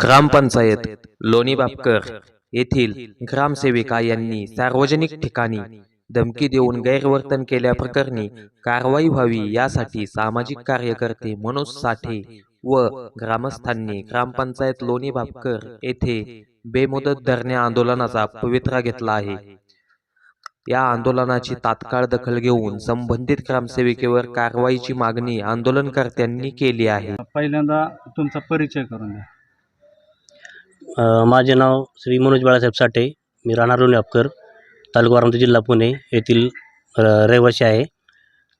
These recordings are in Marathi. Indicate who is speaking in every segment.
Speaker 1: ग्रामपंचायत लोणी बापकर येथील ग्रामसेविका यांनी सार्वजनिक ठिकाणी धमकी देऊन गैरवर्तन केल्याप्रकरणी कारवाई व्हावी यासाठी सामाजिक कार्यकर्ते मनोज साठे व ग्रामस्थांनी ग्रामपंचायत लोणी बापकर येथे बेमुदत धरणे आंदोलनाचा पवित्रा घेतला आहे. या आंदोलनाची तात्काळ दखल घेऊन संबंधित ग्रामसेविकेवर कारवाईची मागणी आंदोलनकर्त्यांनी केली आहे.
Speaker 2: पहिल्यांदा तुमचा परिचय करून द्या.
Speaker 3: माझे नाव श्री मनोज बाळासाहेब साठे. मी राहणार लोणी अपकर तालुका वारामती जिल्हा पुणे येथील रहिवासी आहे.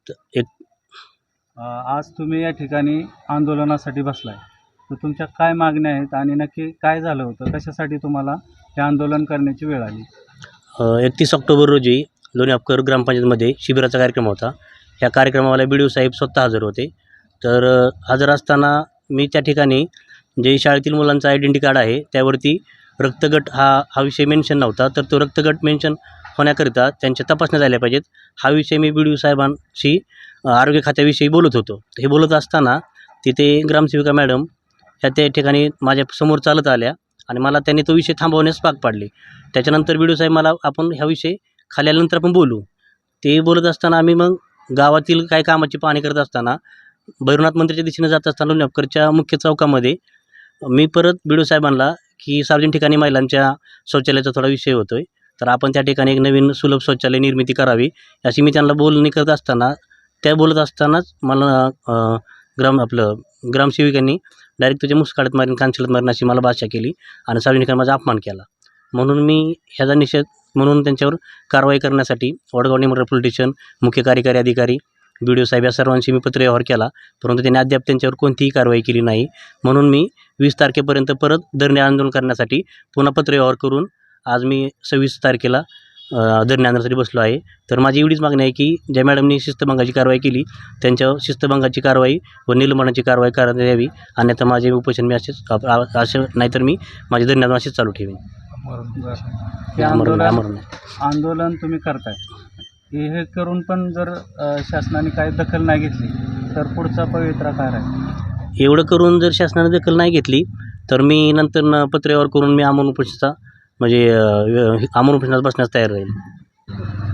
Speaker 3: त- एक
Speaker 2: आज तुम्ही या ठिकाणी आंदोलनासाठी बसलाय. तर तुमच्या काय मागण्या आहेत आणि नक्की काय झालं होतं? कशासाठी तुम्हाला हे आंदोलन करण्याची वेळ आली?
Speaker 3: एकतीस ऑक्टोबर रोजी लोणी अपकर ग्रामपंचायतमध्ये शिबिराचा कार्यक्रम होता. ह्या कार्यक्रमाला बी डी ओ साहेब स्वतः हजर होते. तर अ, हजर असताना मी त्या ठिकाणी जे शाळेतील मुलांचा आयडेंटी कार्ड आहे त्यावरती रक्तगट हा हा विषय मेन्शन नव्हता तर तो रक्तगट मेन्शन होण्याकरिता त्यांच्या तपासण्या झाल्या पाहिजेत. हा विषय मी बी डी साहेबांशी आरोग्य खात्याविषयी बोलत होतो. हे बोलत असताना तिथे ग्रामसेविका मॅडम ह्या त्या ठिकाणी माझ्यासमोर चालत आल्या आणि मला त्यांनी तो विषय थांबवण्यास भाग पाडले. त्याच्यानंतर बी डी साहेब मला आपण ह्या विषयी खाली आल्यानंतर आपण बोलू. ते बोलत असताना आम्ही मग गावातील काही कामाची पाहणी करत असताना भैरवनाथ मंदिरच्या दिशेने जात असताना लोणीअपकरच्या मुख्य चौकामध्ये मी परत बी डी साहेबांना की सार्वजनिक ठिकाणी महिलांच्या शौचालयाचा थोडा विषय होतो आहे तर आपण त्या ठिकाणी एक नवीन सुलभ शौचालय निर्मिती करावी अशी मी त्यांना बोलणी करत असताना त्या बोलत असतानाच मला ग्राम आपलं ग्रामसेविकांनी डायरेक्ट तुझ्या मुस्काळत मारीन कांचलत मारीन अशी मला भाषा केली आणि सार्वजनिकांनी माझा अपमान केला. म्हणून मी ह्याचा निषेध म्हणून त्यांच्यावर कारवाई करण्यासाठी वडगाव निमर पोलीस स्टेशन मुख्य कार्यकारी अधिकारी बी डी ओ साहेब या सर्वांशी मी पत्रव्यवहार केला परंतु त्यांनी अद्याप त्यांच्यावर कोणतीही कारवाई केली नाही. म्हणून मी वीस तारखेपर्यंत परत धरणे आंदोलन करण्यासाठी पुन्हा पत्रव्यवहार करून आज मी सव्वीस तारखेला धरणे आंदोलनासाठी बसलो आहे. तर माझी एवढीच मागणी आहे की ज्या मॅडमनी शिस्तभंगाची कारवाई केली त्यांच्यावर शिस्तभंगाची कारवाई व निलंबनाची कारवाई करण्यात यावी. अन्यथा माझे उपोषण मी असेच असे नाहीतर मी माझे धरणे आंदोलन असेच चालू ठेवीन.
Speaker 2: आंदोलन. आंदोलन तुम्ही करताय. हे करून पण जर शासनाने काही दखल नाही घेतली तर पुढचा पवित्रा काय राहील?
Speaker 3: एवढं करून जर शासनाने दखल नाही घेतली तर मी नंतर न पत्रव्यवहार करून मी आमरण उपोषणाचा म्हणजे आमरण उपोषणात बसण्यास तयार राहील.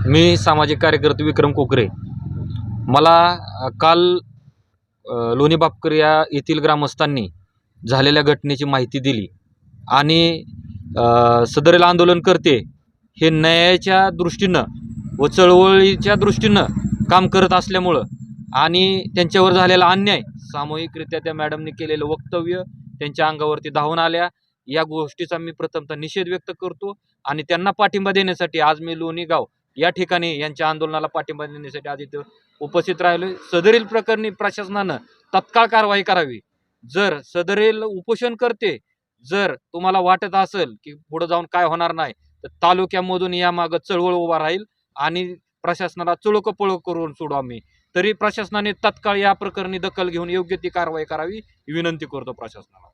Speaker 4: मी सामाजिक कार्यकर्ते विक्रम कोकरे. मला काल लोणी बापकर या येथील ग्रामस्थांनी झालेल्या घटनेची माहिती दिली आणि सदरेला आंदोलन करते हे न्यायाच्या दृष्टीनं व चळवळीच्या दृष्टीनं काम करत असल्यामुळं आणि त्यांच्यावर झालेला अन्याय सामूहिकरित्या त्या मॅडमने केलेलं वक्तव्य त्यांच्या अंगावरती धावून आल्या. या गोष्टीचा मी प्रथमतः निषेध व्यक्त करतो आणि त्यांना पाठिंबा देण्यासाठी आज मी लोणी गाव या ठिकाणी यांच्या आंदोलनाला पाठिंबा देण्यासाठी आज इथं उपस्थित राहिलो सदरील प्रकरणी प्रशासनानं तत्काळ कारवाई करावी. जर सदरील उपोषण करते जर तुम्हाला वाटत असेल की पुढे जाऊन काय होणार नाही तर तालुक्यामधून यामागं चळवळ उभा राहील आणि प्रशासनाला चुळक पळक करून सोडू आम्ही. तरी प्रशासनाने तत्काळ या प्रकरणी दखल घेऊन योग्य ती कारवाई करावी विनंती करतो प्रशासनाला.